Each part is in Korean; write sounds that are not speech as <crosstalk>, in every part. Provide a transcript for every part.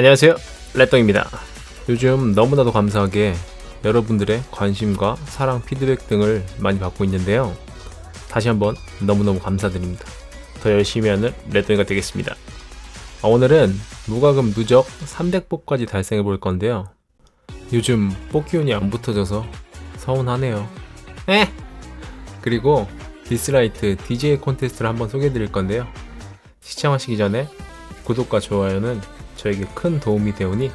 안녕하세요. 레똥입니다. 요즘 너무나도 감사하게 여러분들의 관심과 사랑 피드백 등을 많이 받고 있는데요. 다시 한번 너무너무 감사드립니다. 더 열심히 하는 레똥이가 되겠습니다. 아, 오늘은 무과금 누적 300뽑까지 달성해 볼 건데요. 요즘 뽑기운이 안 붙어져서 서운하네요. 에? 그리고 디스라이트 DJ 콘테스트를 한번 소개해 드릴 건데요. 시청하시기 전에 구독과 좋아요는 저에게 큰 도움이 되오니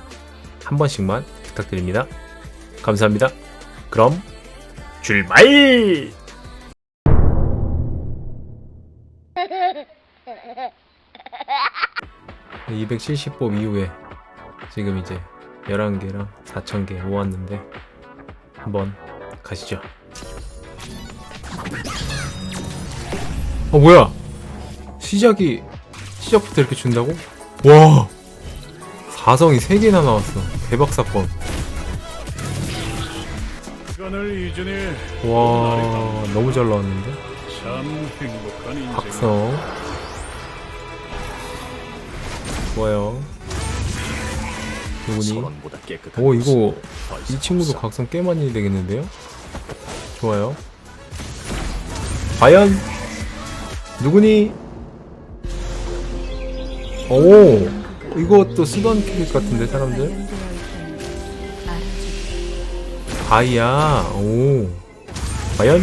한 번씩만 부탁드립니다. 감사합니다. 그럼 출발! 네, 270법 이후에 지금 이제 11개랑 4,000개 모았는데 한번 가시죠. 어 뭐야? 시작이 시작부터 이렇게 준다고? 와! 4성이 3개나 나왔어. 대박 사건. 시간을 이전에 와, 너무 잘 나왔는데? 각성. 좋아요. 누구니? 오, 이거, 더이 친구도. 각성 꽤 많이 되겠는데요? 좋아요. 과연, 누구니? 오, 이것도 쓰던 캐릭 같은데, 사람들? 가이야, 오. 과연?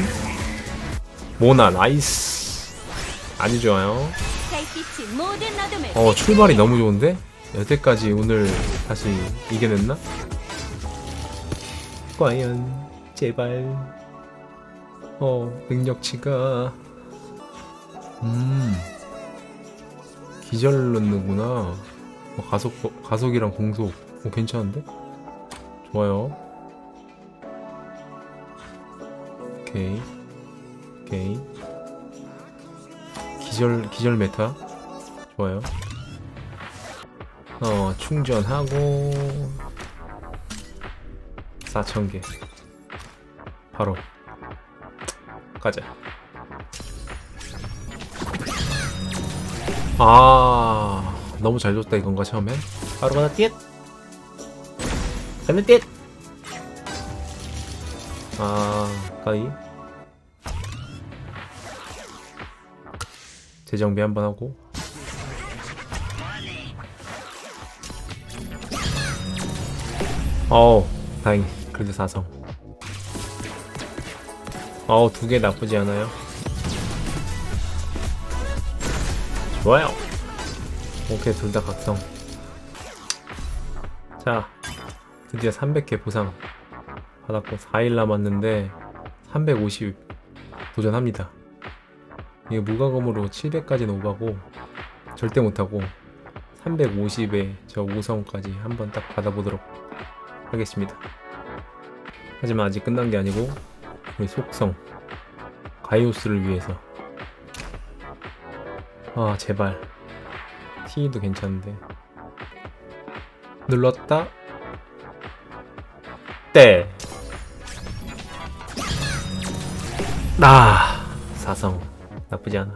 모나, 나이스. 아주 좋아요. 어, 출발이 너무 좋은데? 여태까지 오늘 다시 이겨냈나? 과연, 제발. 어, 능력치가. 음. 기절 넣는구나. 어, 가속, 가속이랑 공속. 어, 괜찮은데? 좋아요. 오케이. 오케이. 기절, 기절 메타. 좋아요. 어, 충전하고 4,000개. 바로 가자. 아, 너무 잘 줬다 이건가 처음엔? 바로 가자 띠엣. 가면 띠엣. 아, 까이. 재정비 한번 하고 어우 다행히 그래도 4성 어우 두 개 나쁘지 않아요 좋아요 오케이 둘 다 각성. 자 드디어 300개 보상 받았고 4일 남았는데 350 도전합니다. 이게 무과금으로 700까지는 오바고 절대 못하고 350에 저 5성까지 한번 딱 받아보도록 하겠습니다. 하지만 아직 끝난 게 아니고 우리 속성 가이오스를 위해서. 아 제발 T도 괜찮은데 눌렀다 때 아, 사성 나쁘지 않아.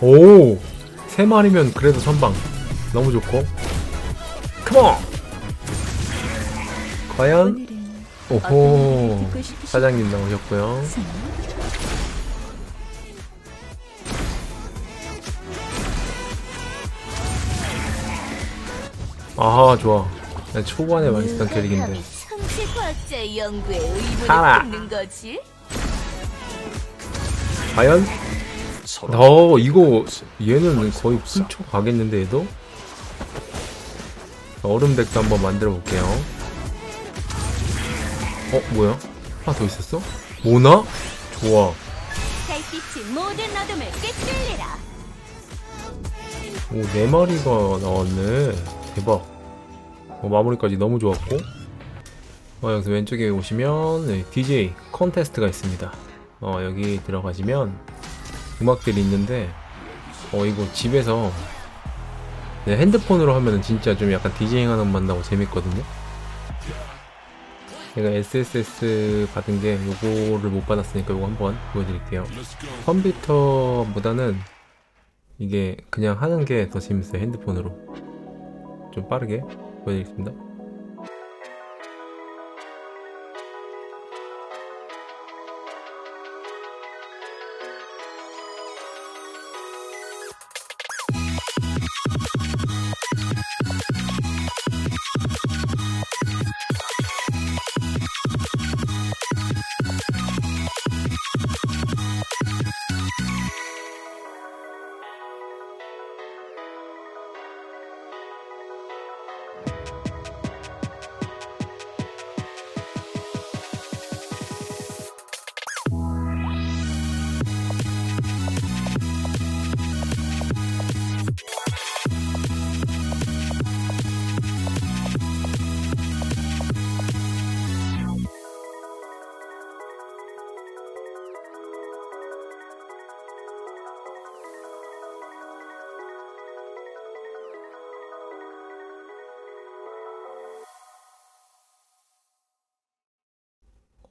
오, 세 마리면 그래도 선방 너무 좋고. 컴온. 과연 오호 사장님 나오셨고요. 아하 좋아. 난 초반에 많이 쓰던 캐릭인데. 천체 과학자의 연구에 의문을 살아. 품는 거지. 과연 서로 어 이거 얘는 거의 풀초 가겠는데 얘도 얼음덱도 한번 만들어 볼게요 어 뭐야 하나 더 있었어 모나 좋아 달빛이 모든 어둠을 꿰뚫리라. 오 네 마리가 나왔네 대박. 어, 마무리까지 너무 좋았고. 어, 여기서 왼쪽에 오시면 네, DJ 콘테스트가 있습니다. 어 여기 들어가시면 음악들이 있는데 어 이거 집에서 네, 핸드폰으로 하면은 진짜 좀 약간 디제잉 하는 맛 나고 재밌거든요. 제가 SSS 받은 게 요거를 못 받았으니까 요거 한번 보여드릴게요. 컴퓨터보다는 이게 그냥 하는 게 더 재밌어요 핸드폰으로 좀 빠르게 보여드리겠습니다.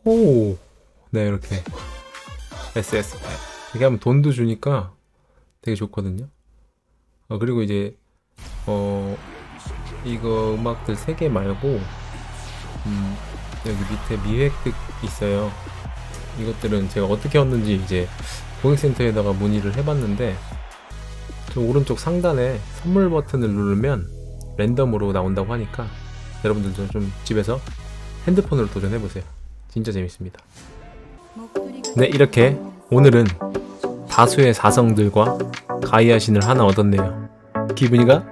오, 네 이렇게 SS 이렇게 하면 돈도 주니까 되게 좋거든요. 어, 그리고 이제 어 이거 음악들 세개 말고 음, 여기 밑에 미획득 있어요. 이것들은 제가 어떻게 얻는지 이제 고객센터에다가 문의를 해봤는데 저 오른쪽 상단에 선물 버튼을 누르면 랜덤으로 나온다고 하니까 여러분들도 좀 집에서 핸드폰으로 도전해보세요. 진짜 재밌습니다. 네, 이렇게 오늘은 다수의 사성들과 가이아 신을 하나 얻었네요. 기분이가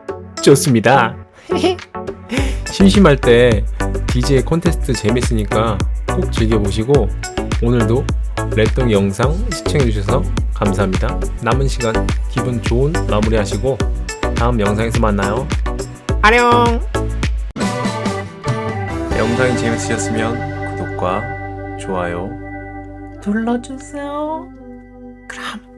좋습니다. <laughs> 심심할 때 BJ 콘테스트 재밌으니까 꼭 즐겨보시고 오늘도 랩동 영상 시청해주셔서 감사합니다. 남은 시간 기분 좋은 마무리 하시고 다음 영상에서 만나요. 안녕! 영상이 재밌으셨으면 구독과 좋아요 눌러주세요. 그럼